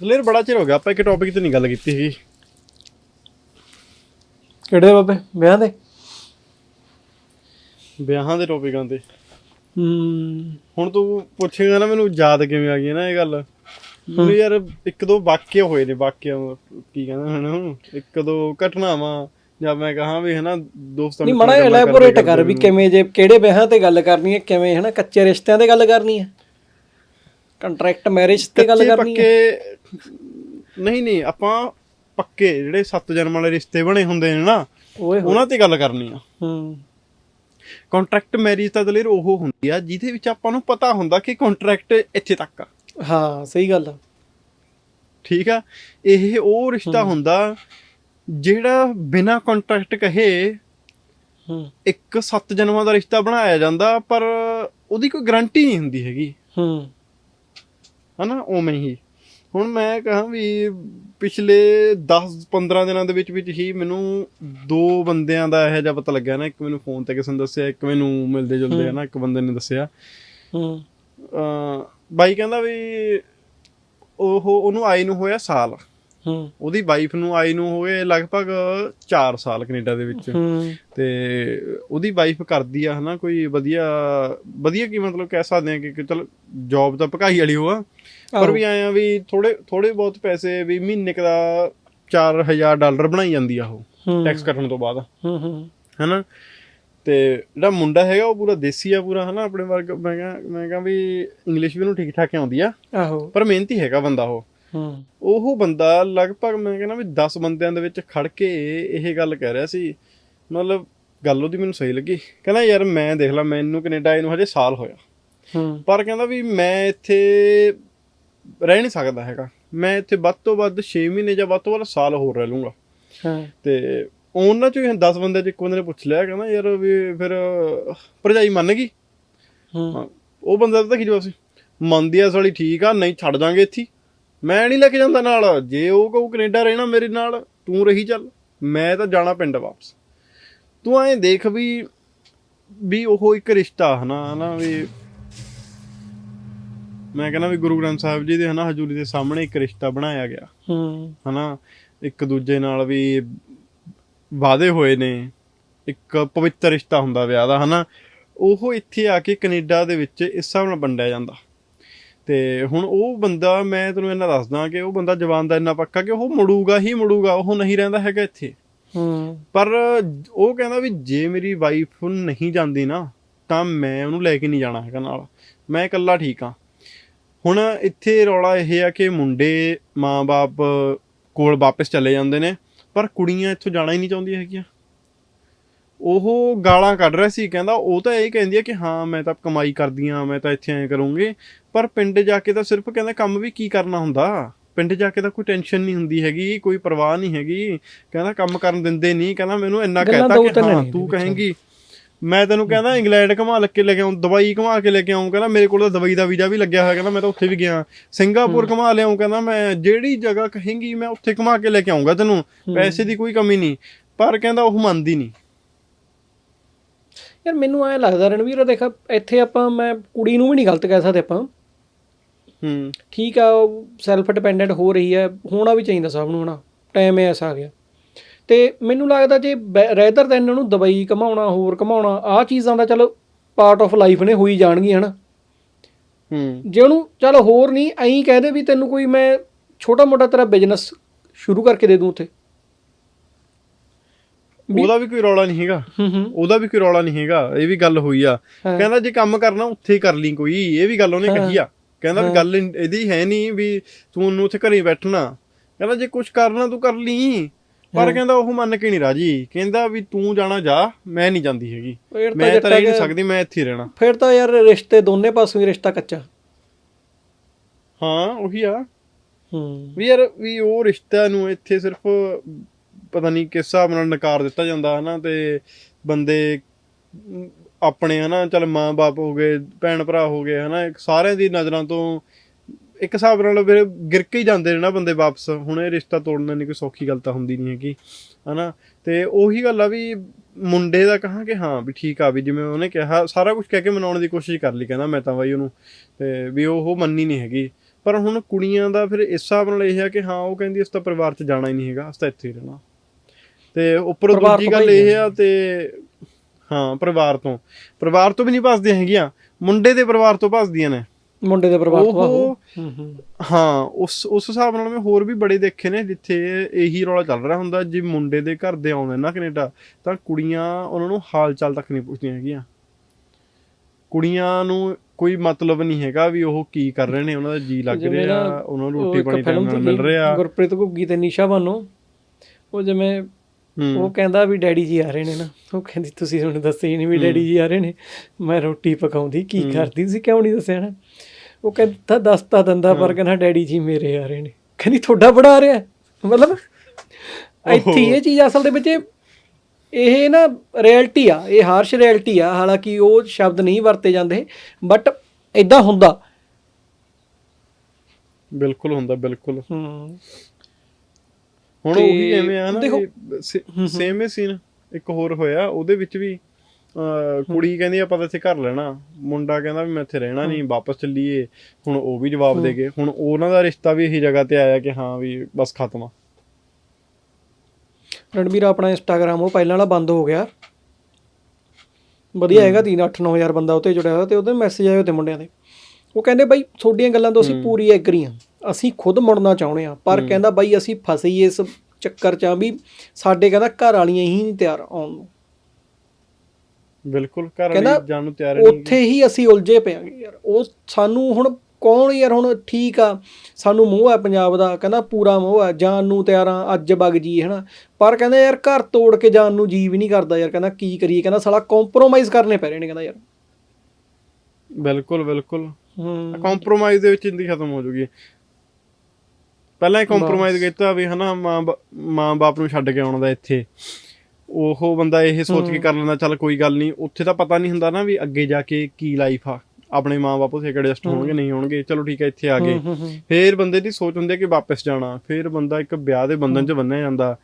ਦਲੇਰ ਬੜਾ ਚਿਰ ਹੋ ਗਿਆ ਆਪਾਂ ਇੱਕ ਟੌਪਿਕ ਤੇ ਨਹੀਂ ਗੱਲ ਕੀਤੀ ਹੈਗੀ ਕਿਹੜੇ ਬਾਬੇ? ਵਿਆਹ ਦੇ? ਵਿਆਹਾਂ ਦੇ ਟੌਪਿਕਾਂ ਤੇ। ਹੂੰ। ਹੁਣ ਤੂੰ ਪੁੱਛੇਗਾ ਨਾ ਮੈਨੂੰ ਯਾਦ ਕਿਵੇਂ ਆ ਗਈ ਨਾ ਇਹ ਗੱਲ। ਮੈਨੂੰ ਯਾਰ ਇੱਕ ਦੋ ਵਾਕਿਆ ਹੋਏ ਨੇ ਵਾਕਿਆ ਕੀ ਕਹਿੰਦਾ ਹਨ ਇੱਕ ਦੋ ਘਟਨਾਵਾਂ ਜਾਂ ਮੈਂ ਕਹਾਂ ਵੀ ਹਨਾ ਦੋਸਤਾਂ ਨਹੀਂ ਮੜਾ ਐਲੈਬੋਰੇਟ ਕਰ ਵੀ ਕਿਵੇਂ ਜੇ ਕਿਹੜੇ ਵਿਆਹਾਂ ਤੇ ਗੱਲ ਕਰਨੀ ਹੈ ਕਿਵੇਂ ਹਨਾ ਕੱਚੇ ਰਿਸ਼ਤਿਆਂ ਤੇ ਗੱਲ ਕਰਨੀ ਹੈ। ਕੰਟਰੈਕਟ ਮੈਰਿਜ ਤੇ ਗੱਲ ਕਰਨੀ ਹੈ। ਪੱਕੇ ਨਹੀਂ ਨਹੀਂ ਆਪਾਂ ਪੱਕੇ ਜਿਹੜੇ ਸੱਤ ਜਨਮ ਵਾਲੇ ਰਿਸ਼ਤੇ ਬਣੇ ਹੁੰਦੇ ਨੇ ਨਾ ਓਏ ਹੋਏ। ਉਹਨਾਂ ਤੇ ਗੱਲ ਕਰਨੀ ਆ। ਹੂੰ। ਕੰਟਰੈਕਟ ਮੈਰਿਜ ਤਾਂ ਦਲੇਰ ਉਹ ਹੁੰਦੀ ਆ ਜਿਹਦੇ ਵਿੱਚ ਆਪਾਂ ਨੂੰ ਪਤਾ ਹੁੰਦਾ ਕਿ ਕੰਟਰੈਕਟ ਇੱਥੇ ਤੱਕ ਆ। ਹਾਂ ਸਹੀ ਗੱਲ ਆ। ਠੀਕ ਆ? ਇਹ ਉਹ ਰਿਸ਼ਤਾ ਹੁੰਦਾ ਜਿਹੜਾ ਬਿਨਾ ਕੰਟਰੈਕਟ ਕਹੇ ਹੂੰ। ਇੱਕ ਸੱਤ ਜਨਮਾਂ ਦਾ ਰਿਸ਼ਤਾ ਬਣਾਇਆ ਜਾਂਦਾ ਪਰ ਉਹਦੀ ਕੋਈ ਗਾਰੰਟੀ ਨਹੀਂ ਹੁੰਦੀ ਹੈਗੀ। ਹੂੰ। ਹਨਾ ਉਵੇਂ ਹੀ। ਹੁਣ ਮੈਂ ਕਹਾਂ ਵੀ ਪਿਛਲੇ 10 15 ਦਿਨਾਂ ਦੇ ਵਿੱਚ ਵਿੱਚ ਹੀ ਮੈਨੂੰ ਦੋ ਬੰਦਿਆਂ ਦਾ ਇਹੋ ਜਿਹਾ ਪਤਾ ਲੱਗਿਆ ਨਾ। ਇੱਕ ਮੈਨੂੰ ਫੋਨ ਤੇ ਕਿਸੇ ਨੇ ਦੱਸਿਆ ਇੱਕ ਮੈਨੂੰ ਮਿਲਦੇ ਜੁਲਦੇ ਆ ਨਾ ਇੱਕ ਬੰਦੇ ਨੇ ਦੱਸਿਆ। ਹੂੰ। ਅ ਬਾਈ ਕਹਿੰਦਾ ਵੀ ਉਹ ਉਹਨੂੰ ਆਈ ਨੂੰ ਹੋਇਆ ਸਾਲ। ਹੂੰ। ਉਹਦੀ ਵਾਈਫ ਨੂੰ ਆਈ ਨੂੰ ਹੋਏ ਲਗਭਗ 4 ਸਾਲ ਕੈਨੇਡਾ ਦੇ ਵਿੱਚ। ਹੂੰ। ਤੇ ਉਹਦੀ ਵਾਈਫ ਕਰਦੀ ਆ ਹਨਾ ਕੋਈ ਵਧੀਆ ਵਧੀਆ ਕੀ ਮਤਲਬ ਕਹਿ ਸਕਦੇ ਆ ਕਿ ਚਲ ਜੌਬ ਤਾਂ ਭਕਾਈ ਵਾਲੀ ਹੋ ਆ। ਪਰ ਵੀ ਆਏ ਆ ਵੀ ਥੋੜੇ ਥੋੜੇ ਬਹੁਤ ਪੈਸੇ ਵੀ ਮਹੀਨੇ ਦਾ 4000 ਡਾਲਰ ਬਣਾਈ ਜਾਂਦੀ ਆ ਉਹ ਟੈਕਸ ਕੱਟਣ ਤੋਂ ਬਾਅਦ। ਹੂੰ ਹੂੰ। ਹਨਾ? ਤੇ ਜਿਹੜਾ ਮੁੰਡਾ ਹੈਗਾ ਉਹ ਪੂਰਾ ਦੇਸੀ ਆ ਪੂਰਾ ਹਨਾ? ਆਪਣੇ ਵਰਗ ਮੈਂ ਕਿਹਾ ਮੈਂ ਕਿਹਾ ਵੀ ਇੰਗਲਿਸ਼ ਵੀ ਉਹਨੂੰ ਠੀਕ ਠਾਕ ਆਉਂਦੀ ਆ। ਆਹੋ। ਪਰ ਮਿਹਨਤੀ ਹੈਗਾ ਬੰਦਾ ਉਹ। ਹੂੰ। ਉਹ ਬੰਦਾ ਲਗਭਗ ਮੈਂ ਕਹਿੰਦਾ ਵੀ 10 ਬੰਦਿਆਂ ਦੇ ਵਿੱਚ ਖੜ ਕੇ ਇਹ ਗੱਲ ਕਹਿ ਰਿਹਾ ਸੀ। ਮਤਲਬ ਗੱਲ ਉਹਦੀ ਮੈਨੂੰ ਸਹੀ ਲੱਗੀ। ਕਹਿੰਦਾ ਯਾਰ ਮੈਂ ਦੇਖ ਲਾ ਮੈਨੂੰ ਕੈਨੇਡਾ ਆਏ ਨੂੰ ਹਜੇ ਸਾਲ ਹੋਇਆ। ਹੂੰ। ਪਰ ਕਹਿੰਦਾ ਵੀ ਮੈਂ ਇੱਥੇ ਰਹਿ ਨਹੀਂ ਸਕਦਾ ਹੈਗਾ। ਮੈਂ ਇੱਥੇ ਵੱਧ ਤੋਂ ਵੱਧ 6 ਮਹੀਨੇ ਜਾਂ ਵੱਧ ਤੋਂ ਵੱਧ ਸਾਲ ਹੋਰ ਰਹਿ ਲੂੰਗਾ। ਹਾਂ। ਤੇ ਉਹਨਾਂ ਚੋਂ 10 ਬੰਦੇ ਚ ਇੱਕ ਬੰਦੇ ਨੇ ਪੁੱਛ ਲਿਆ ਕਹਿੰਦਾ ਯਾਰ ਵੀ ਫਿਰ ਭਰਜਾਈ ਮੰਨ ਗਈ? ਹੂੰ। ਉਹ ਬੰਦਾ ਤਾਂ ਕੀ ਜਵਾਬ ਸੀ ਮੰਨਦੀ ਆ ਸਾਲੀ ਠੀਕ ਆ ਨਹੀਂ ਛੱਡ ਦਾਂਗੇ ਇੱਥੇ। ਮੈਂ ਨਹੀਂ ਲੈ ਕੇ ਜਾਂਦਾ ਨਾਲ। ਜੇ ਉਹ ਕਹੂ ਕੈਨੇਡਾ ਰਹਿਣਾ ਮੇਰੇ ਨਾਲ ਤੂੰ ਰਹੀ ਚੱਲ। ਮੈਂ ਤਾਂ ਜਾਣਾ ਪਿੰਡ ਵਾਪਸ। ਤੂੰ ਐਂ ਦੇਖ ਵੀ ਵੀ ਉਹ ਇੱਕ ਰਿਸ਼ਤਾ ਹਨਾ ਹਨਾ ਵੀ ਮੈਂ ਕਹਿੰਦਾ ਵੀ ਗੁਰੂ ਗ੍ਰੰਥ ਸਾਹਿਬ ਜੀ ਦੇ ਹਨਾ ਹਜ਼ੂਰੀ ਦੇ ਸਾਹਮਣੇ ਇੱਕ ਰਿਸ਼ਤਾ ਬਣਾਇਆ ਗਿਆ। ਹੂੰ। ਹਨਾ ਇੱਕ ਦੂਜੇ ਨਾਲ ਵੀ ਵਾਅਦੇ ਹੋਏ ਨੇ ਇੱਕ ਪਵਿੱਤਰ ਰਿਸ਼ਤਾ ਹੁੰਦਾ ਵਿਆਹ ਦਾ ਹਨਾ। ਉਹ ਇੱਥੇ ਆ ਕੇ ਕੈਨੇਡਾ ਦੇ ਵਿੱਚ ਇਸ ਹਿਸਾਬ ਨਾਲ ਵੰਡਿਆ ਜਾਂਦਾ। ਤੇ ਹੁਣ ਉਹ ਬੰਦਾ ਮੈਂ ਤੈਨੂੰ ਇਹਨਾਂ ਦੱਸਦਾ ਕਿ ਉਹ ਬੰਦਾ ਜਵਾਨ ਦਾ ਇੰਨਾ ਪੱਕਾ ਕਿ ਉਹ ਮੁੜੂਗਾ ਹੀ ਮੁੜੂਗਾ ਉਹ ਨਹੀਂ ਰਹਿੰਦਾ ਹੈਗਾ ਇੱਥੇ। ਹੂੰ। ਪਰ ਉਹ ਕਹਿੰਦਾ ਵੀ ਜੇ ਮੇਰੀ ਵਾਈਫ ਨਹੀਂ ਜਾਂਦੀ ਨਾ ਤਾਂ ਮੈਂ ਉਹਨੂੰ ਲੈ ਕੇ ਨਹੀਂ ਜਾਣਾ ਹੈਗਾ ਨਾਲ। ਮੈਂ ਇਕੱਲਾ ਠੀਕ ਆ ਹੁਣ ਇੱਥੇ ਰੌਲਾ ਇਹ ਆ ਕਿ ਮੁੰਡੇ ਮਾਂ-ਬਾਪ ਕੋਲ ਵਾਪਸ ਚਲੇ ਜਾਂਦੇ ਨੇ ਪਰ ਕੁੜੀਆਂ ਇੱਥੋਂ ਜਾਣਾ ਹੀ ਨਹੀਂ ਚਾਹੁੰਦੀਆਂ ਹੈਗੀਆਂ। ਉਹ ਗਾਲਾਂ ਕੱਢ ਰਿਹਾ ਸੀ ਕਹਿੰਦਾ ਉਹ ਤਾਂ ਇਹ ਕਹਿੰਦੀ ਆ ਕਿ ਹਾਂ ਮੈਂ ਤਾਂ ਕਮਾਈ ਕਰਦੀ ਆ ਮੈਂ ਤਾਂ ਇੱਥੇ ਐਂ ਕਰੂੰਗੀ ਪਰ ਪਿੰਡ ਜਾ ਕੇ ਤਾਂ ਸਿਰਫ ਕਹਿੰਦਾ ਕੰਮ ਵੀ ਕੀ ਕਰਨਾ ਹੁੰਦਾ? ਪਿੰਡ ਜਾ ਕੇ ਤਾਂ ਕੋਈ ਟੈਨਸ਼ਨ ਨਹੀਂ ਹੁੰਦੀ ਹੈਗੀ ਕੋਈ ਪਰਵਾਹ ਨਹੀਂ ਹੈਗੀ। ਕਹਿੰਦਾ ਕੰਮ ਕਰਨ ਦਿੰਦੇ ਨਹੀਂ ਕਹਿੰਦਾ ਮੈਨੂੰ ਇੰਨਾ ਕਹਿਤਾ ਕਿ ਹਾਂ ਤੂੰ। ਕਹੇਂਗੀ ਮੈਂ ਤੈਨੂੰ ਕਹਿੰਦਾ ਇੰਗਲੈਂਡ ਘੁਮਾ ਲੈ ਕੇ ਲੈ ਕੇ ਆਉਂ ਦਵਾਈ ਘੁਮਾ ਕੇ ਲੈ ਕੇ ਆਉਂ ਕਹਿੰਦਾ ਮੇਰੇ ਕੋਲ ਤਾਂ ਦਵਾਈ ਦਾ ਵੀਜ਼ਾ ਵੀ ਲੱਗਿਆ ਹੋਇਆ ਕਹਿੰਦਾ ਮੈਂ ਤਾਂ ਉੱਥੇ ਵੀ ਗਿਆ। ਸਿੰਗਾਪੁਰ ਘੁਮਾ ਲਿਆਉਂ ਕਹਿੰਦਾ ਮੈਂ ਜਿਹੜੀ ਜਗ੍ਹਾ ਕਹੇਂਗੀ ਮੈਂ ਉੱਥੇ ਘੁਮਾ ਕੇ ਲੈ ਕੇ ਆਉਂਗਾ ਤੈਨੂੰ ਪੈਸੇ ਦੀ ਕੋਈ ਕਮੀ ਨਹੀਂ। ਪਰ ਕਹਿੰਦਾ ਉਹ ਮੰਨਦੀ ਨਹੀਂ। ਯਾਰ ਮੈਨੂੰ ਐ ਲੱਗਦਾ ਰਣਵੀਰ ਦੇਖ ਇੱਥੇ ਆਪਾਂ ਮੈਂ ਕੁੜੀ ਨੂੰ ਵੀ ਨਹੀਂ ਗਲਤ ਕਹਿ ਸਕਦੇ ਆਪਾਂ। ਹੂੰ। ਠੀਕ ਆ ਸੈਲਫ ਡਿਪੈਂਡੈਂਟ ਹੋ ਰਹੀ ਹੈ ਹੋਣਾ ਵੀ ਚਾਹੀਦਾ ਸਭ ਨੂੰ ਹਨਾ। ਟਾਈਮ ਐਸਾ ਆ ਗਿਆ। ਤੇ ਮੈਨੂੰ ਲੱਗਦਾ ਜੇ ਰੈਦਰ ਦੈਨ ਨੂੰ ਦਵਾਈ ਕਮਾਉਣਾ ਹੋਰ ਕਮਾਉਣਾ ਆਹ ਚੀਜ਼ਾਂ ਦਾ ਚਲੋ ਪਾਰਟ ਆਫ ਲਾਈਫ ਨੇ ਹੋਈ ਜਾਣਗੀਆਂ ਹਨਾ? ਹੂੰ। ਜੇ ਉਹਨੂੰ ਚਲ ਹੋਰ ਨਹੀਂ ਐਂ ਕਹਿ ਦੇ ਵੀ ਤੈਨੂੰ ਕੋਈ ਮੈਂ ਛੋਟਾ ਮੋਟਾ ਤੇਰਾ ਬਿਜ਼ਨਸ ਸ਼ੁਰੂ ਕਰਕੇ ਦੇ ਦੂੰ ਉੱਥੇ। ਉਹਦਾ ਵੀ ਕੋਈ ਰੌਲਾ ਨਹੀਂ ਹੈਗਾ। ਹੂੰ ਹੂੰ। ਉਹਦਾ ਵੀ ਕੋਈ ਰੌਲਾ ਨਹੀਂ ਹੈਗਾ ਇਹ ਵੀ ਗੱਲ ਹੋਈ ਆ। ਕਹਿੰਦਾ ਜੇ ਕੰਮ ਕਰਨਾ ਉੱਥੇ ਕਰ ਲਈ ਕੋਈ ਇਹ ਵੀ ਗੱਲ ਉਹਨੇ ਕਹੀ ਆ। ਕਹਿੰਦਾ ਵੀ ਗੱਲ ਇਹਦੀ ਹੈ ਨਹੀਂ ਵੀ ਤੂੰ ਉਹਨੂੰ ਉੱਥੇ ਘਰੇ ਬੈਠਣਾ। ਕਹਿੰਦਾ ਜੇ ਕੁਝ ਕਰਨਾ ਤੂੰ ਕਰ ਲਈ। ਪਰ ਕਹਿੰਦਾ ਉਹ ਮੰਨ ਕੇ ਨਹੀਂ ਰਾਜੀ। ਕਹਿੰਦਾ ਵੀ ਤੂੰ ਜਾਣਾ ਜਾ ਮੈਂ ਨਹੀਂ ਜਾਂਦੀ ਹੈਗੀ। ਮੈਂ ਤਾਂ ਰਹਿ ਨਹੀਂ ਸਕਦੀ ਮੈਂ ਇੱਥੇ ਹੀ ਰਹਿਣਾ। ਫਿਰ ਤਾਂ ਯਾਰ ਰਿਸ਼ਤੇ ਦੋਨੇ ਪਾਸੋਂ ਹੀ ਰਿਸ਼ਤਾ ਕੱਚਾ। ਹਾਂ ਉਹੀ ਆ। ਹੂੰ। ਵੀ ਯਾਰ ਵੀ ਉਹ ਰਿਸ਼ਤਾ ਨੂੰ ਇੱਥੇ ਸਿਰਫ ਪਤਾ ਨਹੀਂ ਕਿਸ ਹਿਸਾਬ ਨਾਲ ਨਕਾਰ ਦਿੱਤਾ ਜਾਂਦਾ ਹਨਾ ਤੇ ਬੰਦੇ ਆਪਣੇ ਹਨਾ ਚਲ ਮਾਂ-ਬਾਪ ਹੋ ਗਏ ਭੈਣ ਭਰਾ ਹੋ ਗਏ ਹਨਾ ਸਾਰਿਆਂ ਦੀ ਨਜ਼ਰਾਂ ਤੋਂ ਇੱਕ ਹਿਸਾਬ ਨਾਲ ਫਿਰ ਗਿਰ ਕੇ ਹੀ ਜਾਂਦੇ ਨੇ ਨਾ ਬੰਦੇ ਵਾਪਸ। ਹੁਣ ਇਹ ਰਿਸ਼ਤਾ ਤੋੜਨਾ ਨਹੀਂ ਕੋਈ ਸੌਖੀ ਗੱਲ ਤਾਂ ਹੁੰਦੀ ਨਹੀਂ ਹੈਗੀ ਹਨਾ? ਤੇ ਉਹੀ ਗੱਲ ਆ ਵੀ ਮੁੰਡੇ ਦਾ ਕਹਾਂ ਕਿ ਹਾਂ ਵੀ ਠੀਕ ਆ ਵੀ ਜਿਵੇਂ ਉਹਨੇ ਕਿਹਾ ਸਾਰਾ ਕੁਝ ਕਹਿ ਕੇ ਮਨਾਉਣ ਦੀ ਕੋਸ਼ਿਸ਼ ਕਰ ਲਈ ਕਹਿੰਦਾ ਮੈਂ ਤਾਂ ਬਾਈ ਉਹਨੂੰ। ਤੇ ਵੀ ਉਹ ਮੰਨੀ ਨਹੀਂ ਹੈਗੀ। ਪਰ ਹੁਣ ਕੁੜੀਆਂ ਦਾ ਫਿਰ ਇਸ ਹਿਸਾਬ ਨਾਲ ਇਹ ਹੈ ਕਿ ਹਾਂ ਉਹ ਕਹਿੰਦੀ ਇਸ ਤਾਂ ਪਰਿਵਾਰ 'ਚ ਜਾਣਾ ਹੀ ਨਹੀਂ ਹੈਗਾ ਅਸੀਂ ਤਾਂ ਇੱਥੇ ਹੀ ਰਹਿਣਾ। ਤੇ ਉੱਪਰੋਂ ਦੂਜੀ ਗੱਲ ਇਹ ਆ ਤੇ ਹਾਂ ਪਰਿਵਾਰ ਤੋਂ। ਪਰਿਵਾਰ ਤੋਂ ਵੀ ਨਹੀਂ ਭੱਜਦੀਆਂ ਹੈਗੀਆਂ ਮੁੰਡੇ ਦੇ ਪਰਿਵਾਰ ਤੋਂ ਭੱਜਦੀਆਂ ਨੇ। ਮੁੰਡੇ ਦੇ ਪਰਿਵਾਰ ਤੋਂ ਆਹੋ। ਉਹ ਹੂੰ। ਉਸ ਉਸ ਹਿਸਾਬ ਨਾਲ ਮੈਂ ਹੋਰ ਵੀ ਬੜੇ ਦੇਖੇ ਨੇ ਜਿੱਥੇ ਇਹੀ ਰੌਲਾ ਚੱਲ ਰਿਹਾ ਹੁੰਦਾ ਜੇ ਮੁੰਡੇ ਦੇ ਘਰ ਦੇ ਆਉਂਦੇ ਨਾ ਕੈਨੇਡਾ ਤਾਂ ਕੁੜੀਆਂ ਉਹਨਾਂ ਨੂੰ ਹਾਲ ਚਾਲ ਤੱਕ ਨਹੀਂ ਪੁੱਛਦੀਆਂ ਹੈਗੀਆਂ। ਕੁੜੀਆਂ ਨੂੰ ਕੋਈ ਮਤਲਬ ਨਹੀਂ ਹੈਗਾ ਵੀ ਉਹ ਕੀ ਕਰ ਰਹੇ ਨੇ ਉਹਨਾਂ ਦਾ ਜੀ ਲੱਗ ਰਿਹਾ ਉਹਨਾਂ ਨੂੰ ਰੋਟੀ ਪਾਣੀ ਮਿਲ ਰਿਹਾ। ਗੁਰਪ੍ਰੀਤ ਘੁੱਗੀ ਤੇ ਨਿਸ਼ਾ ਬਾਨੋ ਉਹ ਜਿਵੇਂ ਉਹ ਕਹਿੰਦਾ ਵੀ ਡੈਡੀ ਜੀ ਆ ਰਹੇ ਨੇ ਨਾ। ਉਹ ਕਹਿੰਦੀ ਤੁਸੀਂ ਹੁਣ ਦੱਸਿਆ ਹੀ ਨਹੀਂ ਵੀ ਡੈਡੀ ਜੀ ਆ ਰਹੇ ਨੇ। ਮੈਂ ਰੋਟੀ ਪਕਾਉਂਦੀ ਕੀ ਕਰਦੀ? ਸੀ ਕਿਉਂ ਨਹੀਂ ਦੱਸਿਆ ਨਾ? ਉਹ ਕਹਿੰਦਾ ਦੱਸਤਾ ਦੰਦਾ ਪਰ ਕਹਿੰਦਾ ਡੈਡੀ ਜੀ ਮੇਰੇ ਆ ਰਹੇ ਨੇ। ਕਹਿੰਦੀ ਤੁਹਾਡਾ ਬੜਾ ਆ ਰਿਹਾ। ਮਤਲਬ ਇੱਥੇ ਇਹ ਚੀਜ਼ ਅਸਲ ਦੇ ਵਿੱਚ ਇਹ- ਇਹ ਨਾ ਰਿਐਲਿਟੀ ਆ। ਇਹ ਹਾਰਸ਼ ਰਿਐਲਿਟੀ ਆ। ਹਾਲਾਂਕਿ ਉਹ ਸ਼ਬਦ ਨਹੀਂ ਵਰਤੇ ਜਾਂਦੇ ਬਟ ਇਦਾਂ ਹੁੰਦਾ। ਬਿਲਕੁਲ ਹੁੰਦਾ ਬਿਲਕੁਲ। ਹੂੰ। ਹੁਣ ਉਹੀ ਐਵੇਂ ਆ ਨਾ ਦੇਖੋ- ਸੇਮ ਹੀ ਸੀਨ ਇੱਕ ਹੋਰ ਹੋਇਆ ਉਹਦੇ ਵਿੱਚ ਵੀ ਕੁੜੀ ਕਹਿੰਦੀ ਆਪਾਂ ਤਾਂ ਇੱਥੇ ਘਰ ਲੈਣਾ ਮੁੰਡਾ ਕਹਿੰਦਾ ਵੀ ਮੈਂ ਇੱਥੇ ਰਹਿਣਾ ਨਹੀਂ ਵਾਪਸ ਚੱਲੀਏ ਹੁਣ ਉਹ ਵੀ ਜਵਾਬ ਦੇ ਗਏ ਹੁਣ ਉਹਨਾਂ ਦਾ ਰਿਸ਼ਤਾ ਵੀ ਇਹੀ ਜਗ੍ਹਾ ਤੇ ਆਇਆ ਕਿ ਹਾਂ ਵੀ ਬਸ ਖਤਮ ਆ। ਰਣਵੀਰ ਆਪਣਾ ਇੰਸਟਾਗ੍ਰam ਉਹ ਪਹਿਲਾਂ ਵਾਲਾ ਬੰਦ ਹੋ ਗਿਆ। ਵਧੀਆ ਹੈਗਾ 3 8 9000 ਬੰਦਾ ਉੱਤੇ ਜੁੜਿਆ ਹੋਇਆ ਤੇ ਉਹਦੇ ਮੈਸੇਜ ਆਏ ਤੇ ਮੁੰਡਿਆਂ ਦੇ। ਉਹ ਕਹਿੰਦੇ ਬਾਈ ਤੁਹਾਡੀਆਂ ਗੱਲਾਂ ਤੋਂ ਅਸੀਂ ਪੂਰੀ ਐਗਰੀ ਹਾਂ। ਅਸੀਂ ਖੁਦ ਮੁੜਨਾ ਚਾਹੁੰਦੇ ਹਾਂ ਪਰ ਕਹਿੰਦਾ ਬਾਈ ਅਸੀਂ ਫਸੇ ਹੀ ਇਸ ਚੱਕਰ 'ਚ ਆ ਵੀ ਸਾਡੇ ਕਹਿੰਦਾ ਘਰ ਵਾਲੀਆਂ ਹੀ ਨਹੀਂ ਤਿਆਰ ਆਉਣ ਨੂੰ। ਬਿਲਕੁਲ ਘਰ ਵਾਲੀ ਜਾਣ ਨੂੰ ਤਿਆਰ ਨਹੀਂ ਉੱਥੇ ਹੀ ਅਸੀਂ ਉਲਝੇ ਪਿਆਂਗੇ ਯਾਰ। ਉਹ ਸਾਨੂੰ ਹੁਣ ਕੌਣ ਯਾਰ ਹੁਣ ਠੀਕ ਆ ਸਾਨੂੰ ਮੋਹ ਹੈ ਪੰਜਾਬ ਦਾ ਕਹਿੰਦਾ ਪੂਰਾ ਮੋਹ ਹੈ ਜਾਣ ਨੂੰ ਤਿਆਰਾਂ ਅੱਜ ਵਗ ਜੀ ਹਨਾ। ਪਰ ਕਹਿੰਦਾ ਯਾਰ ਘਰ ਤੋੜ ਕੇ ਜਾਣ ਨੂੰ ਜੀ ਵੀ ਨਹੀਂ ਕਰਦਾ ਯਾਰ ਕਹਿੰਦਾ ਕੀ ਕਰੀਏ ਕਹਿੰਦਾ ਸਾਲਾ ਕੰਪਰੋਮਾਈਜ਼ ਕਰਨੇ ਪੈ ਰਹੇ ਨੇ ਕਹਿੰਦਾ ਯਾਰ। ਬਿਲਕੁਲ ਬਿਲਕੁਲ। ਹੂੰ। ਕੰਪਰੋਮਾਈਜ਼ ਦੇ ਵਿੱਚ ਜ਼ਿੰਦਗੀ ਖਤਮ ਹੋ ਜੂਗੀ। ਪਹਿਲਾਂ ਹੀ ਕੰਪਰੋਮਾਈਜ਼ ਕੀਤਾ ਵੀ ਹਨਾ ਮਾਂ ਬਾਪ ਨੂੰ ਛੱਡ ਕੇ ਆਉਣਾ ਦਾ ਇੱਥੇ। ਉਹ ਬੰਦਾ ਇਹ ਸੋਚ ਕੇ ਕਰ ਲੈਂਦਾ ਚੱਲ ਕੋਈ ਗੱਲ ਨਹੀਂ। ਉੱਥੇ ਤਾਂ ਪਤਾ ਨਹੀਂ ਹੁੰਦਾ ਨਾ ਵੀ ਅੱਗੇ ਜਾ ਕੇ ਕੀ ਲਾਈਫ ਆ। ਆਪਣੇ ਮਾਂ ਬਾਪ ਉਸੇ ਐਡਜਸਟ ਹੋਣਗੇ ਨਹੀਂ ਹੋਣਗੇ ਚਲੋ ਠੀਕ ਹੈ ਇੱਥੇ ਆ ਗਏ। ਫੇਰ ਬੰਦੇ ਦੀ ਸੋਚ ਹੁੰਦੀ ਹੈ ਕਿ ਵਾਪਸ ਜਾਣਾ। ਫੇਰ ਬੰਦਾ ਇੱਕ ਵਿਆਹ ਦੇ ਬੰਧਨ 'ਚ ਬੰਨਿਆ ਜਾਂਦਾ।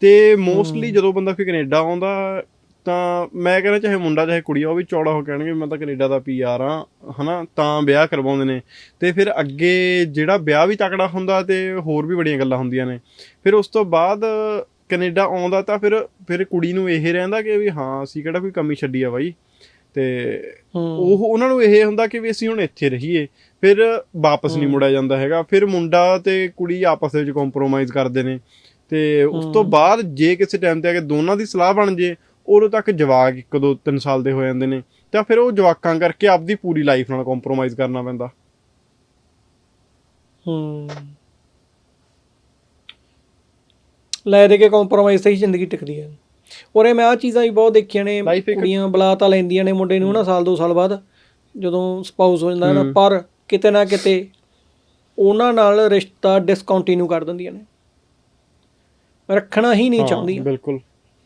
ਤੇ ਮੋਸਟਲੀ ਜਦੋਂ ਬੰਦਾ ਫਿਰ ਕੈਨੇਡਾ ਆਉਂਦਾ ਤਾਂ ਮੈਂ ਕਹਿੰਦਾ ਚਾਹੇ ਮੁੰਡਾ ਚਾਹੇ ਕੁੜੀ ਆ ਉਹ ਵੀ ਚੌੜਾ ਹੋ ਕੇ ਕਹਿਣਗੇ ਮੈਂ ਤਾਂ ਕੈਨੇਡਾ ਦਾ ਪੀਆਰ ਆ ਹਨਾ ਤਾਂ ਵਿਆਹ ਕਰਵਾਉਂਦੇ ਨੇ। ਤੇ ਫਿਰ ਅੱਗੇ ਜਿਹੜਾ ਵਿਆਹ ਵੀ ਤਕੜਾ ਹੁੰਦਾ ਤੇ ਹੋਰ ਵੀ ਬੜੀਆਂ ਗੱਲਾਂ ਹੁੰਦੀਆਂ ਨੇ। ਫਿਰ ਉਸ ਤੋਂ ਬਾਅਦ ਕੈਨੇਡਾ ਆਉਂਦਾ ਤਾਂ ਫਿਰ ਫਿਰ ਕੁੜੀ ਨੂੰ ਇਹ ਰਹਿੰਦਾ ਕਿ ਵੀ ਹਾਂ ਅਸੀਂ ਕਿਹੜਾ ਕੋਈ ਕਮੀ ਛੱਡੀ ਆ ਬਾਈ। ਤੇ ਉਹ ਉਹਨਾਂ ਨੂੰ ਇਹ ਹੁੰਦਾ ਕਿ ਵੀ ਅਸੀਂ ਹੁਣ ਇੱਥੇ ਰਹੀਏ ਫਿਰ ਵਾਪਸ ਨਹੀਂ ਮੁੜਿਆ ਜਾਂਦਾ ਹੈਗਾ। ਫਿਰ ਮੁੰਡਾ ਤੇ ਕੁੜੀ ਆਪਸ ਵਿੱਚ ਕੰਪਰੋਮਾਈਜ਼ ਕਰਦੇ ਨੇ। ਤੇ ਉਸ ਤੋਂ ਬਾਅਦ ਜੇ ਕਿਸੇ ਟਾਈਮ ਤੇ ਆ ਕੇ ਦੋਨਾਂ ਦੀ ਸਲਾਹ ਬਣ ਜੇ ਉਦੋਂ ਤੱਕ ਜਵਾਕ ਇੱਕ ਦੋ ਤਿੰਨ ਸਾਲ ਦੇ ਹੋ ਜਾਂਦੇ ਨੇ ਤਾਂ ਫਿਰ ਉਹ ਜਵਾਕਾਂ ਕਰਕੇ ਆਪਦੀ ਪੂਰੀ ਲਾਈਫ ਨਾਲ ਕੰਪਰੋਮਾਈਜ਼ ਕਰਨਾ ਪੈਂਦਾ। ਹੂੰ। ਲੈ ਦੇ ਕੇ ਕੰਪਰੋਮਾਈਜ਼ ਤੇ ਹੀ ਜ਼ਿੰਦਗੀ ਟਿਕਦੀ ਹੈ। ਔਰ ਇਹ ਮੈਂ ਆ ਚੀਜ਼ਾਂ ਵੀ ਬਹੁਤ ਦੇਖੀਆਂ ਨੇ ਕੁੜੀਆਂ ਬੁਲਾ ਤਾਂ ਲੈਂਦੀਆਂ ਨੇ ਮੁੰਡੇ ਨੂੰ ਨਾ ਸਾਲ ਦੋ ਸਾਲ ਬਾਅਦ ਜਦੋਂ ਸਪਾਊਸ ਹੋ ਜਾਂਦਾ ਨਾ ਪਰ ਕਿਤੇ ਨਾ ਕਿਤੇ ਉਹਨਾਂ ਨਾਲ ਰਿਸ਼ਤਾ ਡਿਸਕੰਟੀਨਿਊ ਕਰ ਦਿੰਦੀਆਂ ਨੇ। ਰੱਖਣਾ ਹੀ ਨਹੀਂ ਹਾਂ, ਚਾਹੁੰਦੀਆਂ। ਬਿਲਕੁਲ।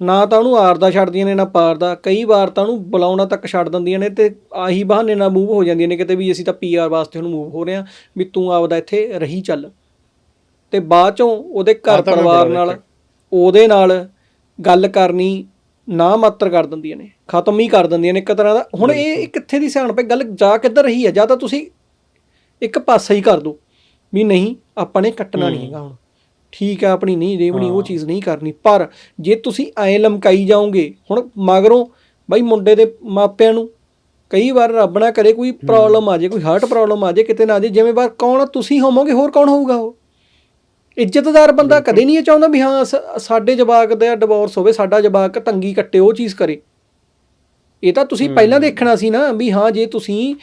ਨਾ ਤਾਂ ਉਹਨੂੰ ਆਰ ਦਾ ਛੱਡਦੀਆਂ ਨੇ ਨਾ ਪਾਰ ਦਾ ਕਈ ਵਾਰ ਤਾਂ ਉਹਨੂੰ ਬੁਲਾਉਣਾ ਤੱਕ ਛੱਡ ਦਿੰਦੀਆਂ ਨੇ ਤੇ ਆਹੀ ਬਹਾਨੇ ਨਾਲ ਮੂਵ ਹੋ ਜਾਂਦੀਆਂ ਨੇ ਕਿਤੇ ਵੀ ਅਸੀਂ ਤਾਂ ਪੀਆਰ ਵਾਸਤੇ ਉਹਨੂੰ ਮੂਵ ਹੋ ਰਹੇ ਹਾਂ ਵੀ ਤੂੰ ਆਪਦਾ ਇੱਥੇ ਰਹੀ ਚੱਲ। ਤੇ ਬਾਅਦ ਚੋਂ ਉਹਦੇ ਘਰ ਪਰਿਵਾਰ ਨਾਲ। ਉਹਦੇ ਨਾਲ ਗੱਲ ਕਰਨੀ ਨਾ ਮਾਤਰ ਕਰ ਦਿੰਦੀਆਂ ਨੇ ਖਤਮ ਹੀ ਕਰ ਦਿੰਦੀਆਂ ਨੇ ਇੱਕ ਤਰ੍ਹਾਂ ਦਾ। ਹੁਣ ਇਹ ਕਿੱਥੇ ਦੀ ਸਿਆਣਪ ਹੈ? ਗੱਲ ਜਾ ਕਿੱਧਰ ਰਹੀ ਹੈ? ਜਾਂ ਤਾਂ ਤੁਸੀਂ ਇੱਕ ਪਾਸਾ ਹੀ ਕਰ ਦਿਓ ਵੀ ਨਹੀਂ ਆਪਾਂ ਨੇ ਕੱਟਣਾ ਨਹੀਂ ਹੈਗਾ ਹੁਣ। ਠੀਕ ਹੈ ਆਪਣੀ ਨਹੀਂ ਰੇਵਣੀ ਉਹ ਚੀਜ਼ ਨਹੀਂ ਕਰਨੀ। ਪਰ ਜੇ ਤੁਸੀਂ ਐਂ ਲਮਕਾਈ ਜਾਓਗੇ ਹੁਣ ਮਗਰੋਂ ਬਾਈ ਮੁੰਡੇ ਦੇ ਮਾਪਿਆਂ ਨੂੰ ਕਈ ਵਾਰ ਰੱਬ ਨਾ ਕਰੇ ਕੋਈ ਪ੍ਰੋਬਲਮ ਆ ਜਾਏ ਕੋਈ ਹਾਰਟ ਪ੍ਰੋਬਲਮ ਆ ਜਾਏ ਕਿਤੇ ਨਾ ਆ ਜਾਏ ਜ਼ਿੰਮੇਵਾਰ ਕੌਣ ਆ? ਤੁਸੀਂ ਹੋਵੋਗੇ ਹੋਰ ਕੌਣ ਹੋਊਗਾ ਉਹ? ਇੱਜ਼ਤਦਾਰ ਬੰਦਾ ਕਦੇ ਨਹੀਂ ਇਹ ਚਾਹੁੰਦਾ ਵੀ ਹਾਂ ਸਾਡੇ ਜਵਾਕ ਦਾ ਡਿਵੋਰਸ ਹੋਵੇ ਸਾਡਾ ਜਵਾਕ ਤੰਗੀ ਕੱਟੇ ਉਹ ਚੀਜ਼ ਕਰੇ। ਇਹ ਤਾਂ ਤੁਸੀਂ ਪਹਿਲਾਂ ਦੇਖਣਾ ਸੀ ਨਾ ਵੀ ਹਾਂ ਜੇ ਤੁਸੀਂ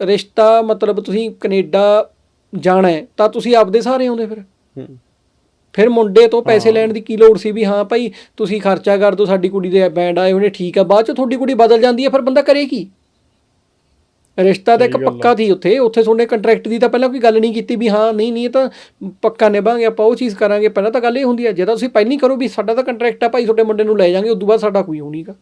ਰਿਸ਼ਤਾ ਮਤਲਬ ਤੁਸੀਂ ਕੈਨੇਡਾ ਜਾਣਾ ਹੈ ਤਾਂ ਤੁਸੀਂ ਆਪਦੇ ਸਾਰੇ ਆਉਂਦੇ ਫਿਰ। ਫਿਰ ਮੁੰਡੇ ਤੋਂ ਪੈਸੇ ਲੈਣ ਦੀ ਕੀ ਲੋੜ ਸੀ ਵੀ ਹਾਂ ਭਾਈ ਤੁਸੀਂ ਖਰਚਾ ਕਰ ਦਿਓ ਸਾਡੀ ਕੁੜੀ ਦੇ ਬੈਂਡ ਆਏ ਹੋਣੇ ਠੀਕ ਆ ਬਾਅਦ ਚ ਤੁਹਾਡੀ ਕੁੜੀ ਬਦਲ ਜਾਂਦੀ ਹੈ ਫਿਰ ਬੰਦਾ ਕਰੇ ਕੀ? ਰਿਸ਼ਤਾ ਤਾਂ ਇੱਕ। ਪੱਕਾ ਸੀ ਉੱਥੇ ਉੱਥੇ ਤੁਹਾਡੇ ਕੰਟਰੈਕਟ ਦੀ ਤਾਂ ਪਹਿਲਾਂ ਕੋਈ ਗੱਲ ਨਹੀਂ ਕੀਤੀ ਵੀ ਹਾਂ ਨਹੀਂ ਨਹੀਂ ਇਹ ਤਾਂ ਪੱਕਾ ਨਿਭਾਂਗੇ ਆਪਾਂ ਉਹ ਚੀਜ਼ ਕਰਾਂਗੇ ਪਹਿਲਾਂ ਤਾਂ ਗੱਲ ਇਹ ਹੁੰਦੀ ਹੈ ਜੇ ਤਾਂ ਤੁਸੀਂ ਪਹਿਲਾਂ ਕਰੋ ਵੀ ਸਾਡਾ ਤਾਂ ਕੰਟਰੈਕਟ ਆ ਭਾਈ ਤੁਹਾਡੇ ਮੁੰਡੇ ਨੂੰ ਲੈ ਜਾਾਂਗੇ ਉਦੋਂ ਬਾਅਦ ਸਾਡਾ ਕੋਈ ਨਹੀਂਗਾ।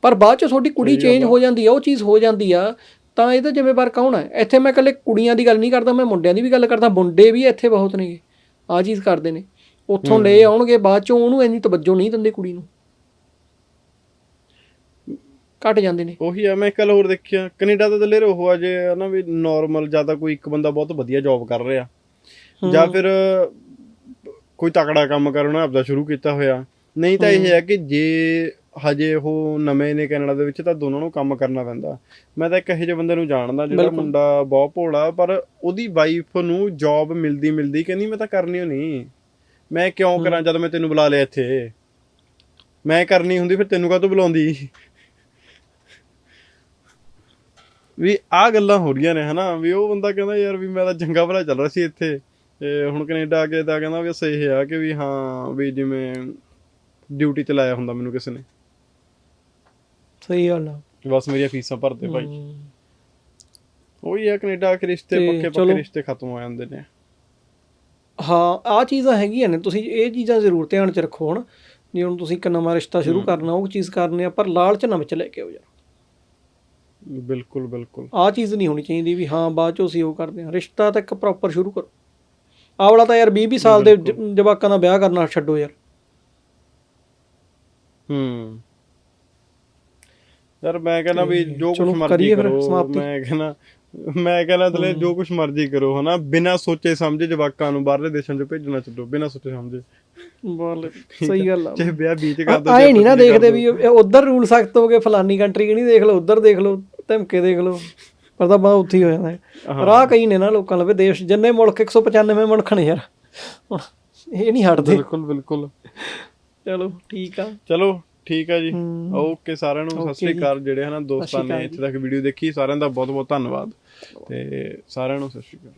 ਪਰ ਬਾਅਦ ਚ ਤੁਹਾਡੀ ਕੁੜੀ ਚੇਂਜ ਹੋ ਜਾਂਦੀ ਆ ਉਹ ਚੀਜ਼ ਹੋ ਜਾਂਦੀ ਆ ਤਾਂ ਇਹਦਾ ਜ਼ਿੰਮੇਵਾਰ ਕੌਣ ਹੈ ਇੱਥੇ ਮੈਂ ਇਕੱਲੇ ਕੁੜੀਆਂ ਦੀ ਗੱਲ ਨਹੀਂ ਕਰਦਾ ਮੈਂ ਮੁੰਡਿਆਂ ਦੀ ਵੀ ਗੱਲ ਕਰਦਾ ਮੁੰਡੇ ਵੀ ਇੱਥੇ ਬਹੁਤ ਨੇਗੇ। ਆ ਚੀਜ਼ ਕਰਦੇ ਨੇ। ਉੱਥੋਂ ਲੈ ਆਉਣਗੇ ਬਾਅਦ ਚੋਂ ਉਹਨੂੰ ਇੰਨੀ ਤਵੱਜੋ ਨਹੀਂ ਦਿੰਦੇ ਕੁੜੀ ਨੂੰ। ਘਟ ਜਾਂਦੇ ਨੇ। ਉਹੀ ਆ ਮੈਂ ਇੱਕ ਗੱਲ ਹੋਰ ਦੇਖਿਆ ਕੈਨੇਡਾ ਦਾ ਦਲੇਰ ਉਹ ਆ ਜੇ ਨਾ ਵੀ ਨਾਰਮਲ ਜ਼ਿਆਦਾ ਕੋਈ ਇੱਕ ਬੰਦਾ ਬਹੁਤ ਵਧੀਆ ਜੌਬ ਕਰ ਰਿਹਾ। ਜਾਂ ਫਿਰ ਕੋਈ ਤਕੜਾ ਕੰਮ ਕਰਨਾ ਆਪਦਾ ਸ਼ੁਰੂ ਕੀਤਾ ਹੋਇਆ। ਨਹੀਂ ਤਾਂ ਇਹ ਹੈ ਕਿ ਜੇ ਹਜੇ ਉਹ ਨਵੇਂ ਨੇ ਕੈਨੇਡਾ ਦੇ ਵਿੱਚ ਤਾਂ ਦੋਨਾਂ ਨੂੰ ਕੰਮ ਕਰਨਾ ਪੈਂਦਾ। ਮੈਂ ਤਾਂ ਇੱਕ ਇਹੋ ਜਿਹੇ ਬੰਦੇ ਨੂੰ ਜਾਣਦਾ ਜਿਹੜਾ। ਮੁੰਡਾ ਬਹੁਤ ਭੋਲਾ ਪਰ ਉਹਦੀ ਵਾਈਫ ਨੂੰ ਜੌਬ ਮਿਲਦੀ ਮਿਲਦੀ ਕਹਿੰਦੀ ਮੈਂ ਤਾਂ ਕਰਨੀ ਨਹੀਂ। ਮੈਂ ਕਿਉਂ ਕਰਾਂ ਜਦ ਮੈਂ ਤੈਨੂੰ ਬੁਲਾ ਲਿਆ ਇੱਥੇ? ਮੈਂ ਕਰਨੀ ਹੁੰਦੀ ਫਿਰ ਤੈਨੂੰ ਕਾਹਤੋਂ ਬੁਲਾਉਂਦੀ? ਵੀ ਆ ਗੱਲਾਂ ਹੋ ਰਹੀਆਂ ਨੇ ਹਨਾ? ਵੀ ਉਹ ਬੰਦਾ ਕਹਿੰਦਾ ਯਾਰ ਵੀ ਮੈਂ ਤਾਂ ਚੰਗਾ ਭਲਾ ਚੱਲ ਰਿਹਾ ਸੀ ਇੱਥੇ। ਤੇ ਹੁਣ ਕੈਨੇਡਾ ਆ ਕੇ ਤਾਂ ਕਹਿੰਦਾ ਵੀ ਸਹੀ ਆ ਕਿ ਵੀ ਹਾਂ ਵੀ ਜਿਵੇਂ ਡਿਊਟੀ ਤੇ ਲਾਇਆ ਹੁੰਦਾ ਮੈਨੂੰ ਕਿਸੇ ਨੇ। ਸਹੀ ਗੱਲ ਆ। ਬਸ ਮੇਰੀਆਂ ਫੀਸਾਂ ਭਰਦੇ ਭਾਈ। ਹਮ। ਉਹੀ ਆ ਕੈਨੇਡਾ ਕੇ ਰਿਸ਼ਤੇ ਤੇ ਪੱਕੇ ਚਲੋ। ਪੱਕੇ ਰਿਸ਼ਤੇ ਖਤਮ ਹੋ ਜਾਂਦੇ ਨੇ। ਹਾਂ ਆ ਚੀਜ਼ਾਂ ਹੈਗੀਆਂ ਨੇ। ਤੁਸੀਂ ਇਹ ਚੀਜ਼ਾਂ ਜ਼ਰੂਰ ਧਿਆਨ 'ਚ ਰੱਖੋ ਹੁਣ। ਜੇ ਹੁਣ ਤੁਸੀਂ ਇੱਕ ਨਵਾਂ ਰਿਸ਼ਤਾ ਸ਼ੁਰੂ ਕਰਨਾ ਉਹ ਚੀਜ਼ ਕਰਨੀ ਆ ਪਰ ਲਾਲਚ ਨਾ ਵਿੱਚ ਲੈ ਕੇ ਆਓ ਯਾਰ। ਬਿਲਕੁਲ ਬਿਲਕੁਲ। ਆ ਚੀਜ਼ ਨਹੀਂ ਹੋਣੀ ਚਾਹੀਦੀ ਵੀ ਹਾਂ ਬਾਅਦ ਚੋਂ ਅਸੀਂ ਉਹ ਕਰਦੇ ਹਾਂ। ਰਿਸ਼ਤਾ ਤਾਂ ਇੱਕ ਪ੍ਰੋਪਰ ਸ਼ੁਰੂ ਕਰੋ। ਆਹ ਵਾਲਾ ਤਾਂ ਯਾਰ 20 20 ਸਾਲ ਦੇ ਜ- ਜਵਾਕਾਂ ਦਾ ਵਿਆਹ ਕਰਨਾ ਛੱਡੋ ਯਾਰ। ਹੂੰ। ਯਾਰ ਮੈਂ ਕਹਿੰਦਾ ਵੀ ਜੋ ਕੁਝ ਮਰਜ਼ੀ ਕਰੋ। ਮੈਂ ਕਹਿੰਦਾ ਮੈਂ ਕਹਿੰਦਾ ਤਲੇ ਜੋ ਕੁਝ ਮਰਜ਼ੀ ਕਰੋ ਹਨਾ? ਬਿਨਾਂ ਸੋਚੇ ਸਮਝੇ ਜਵਾਕਾਂ ਨੂੰ ਬਾਹਰਲੇ ਦੇਸ਼ਾਂ 'ਚ ਭੇਜਣਾ ਛੱਡੋ ਬਿਨਾਂ ਸੋਚੇ ਸਮਝੇ। ਬੋਲ ਸਹੀ ਗੱਲ ਆ। ਚਾਹੇ ਵਿਆਹ ਬੀਚ ਕਰ ਦੋ ਆਏ ਨਹੀਂ ਨਾ ਦੇਖਦੇ ਵੀ ਉਧਰ ਰੂਲ ਸਖਤ ਹੋ ਗਏ ਫਲਾਨੀ ਕੰਟਰੀ ਕਿ ਨਹੀਂ ਦੇਖ ਲਓ ਉਧਰ ਦੇਖ ਲਓ ਧਮਕੇ ਦੇਖ ਲਓ ਪਰ ਤਾਂ ਬਾਅਦ ਉੱਥੇ ਹੀ ਹੋ ਜਾਂਦਾ। ਰਾਹ ਕਈ ਨੇ ਨਾ ਲੋਕਾਂ ਲਵੇ ਦੇਸ਼ ਜਿੰਨੇ ਮੁਲਕ 195 ਮੁਲਕ ਨੇ ਯਾਰ। ਹੁਣ ਇਹ ਨਹੀਂ ਹਟਦੇ। ਬਿਲਕੁਲ ਬਿਲਕੁਲ। ਚਲੋ ਠੀਕ ਆ। ਚਲੋ ਠੀਕ ਹੈ ਜੀ। ਓਕੇ ਸਾਰਿਆਂ ਨੂੰ ਸਤਿ ਸ਼੍ਰੀ ਅਕਾਲ ਜਿਹੜੇ ਹਨਾ ਦੋਸਤਾਂ ਨੇ ਇੱਥੇ ਤੱਕ ਵੀਡੀਓ ਦੇਖੀ ਸਾਰਿਆਂ ਦਾ ਬਹੁਤ ਬਹੁਤ ਧੰਨਵਾਦ। ਤੇ ਸਾਰਿਆਂ ਨੂੰ ਸਤਿ ਸ਼੍ਰੀ ਅਕਾਲ।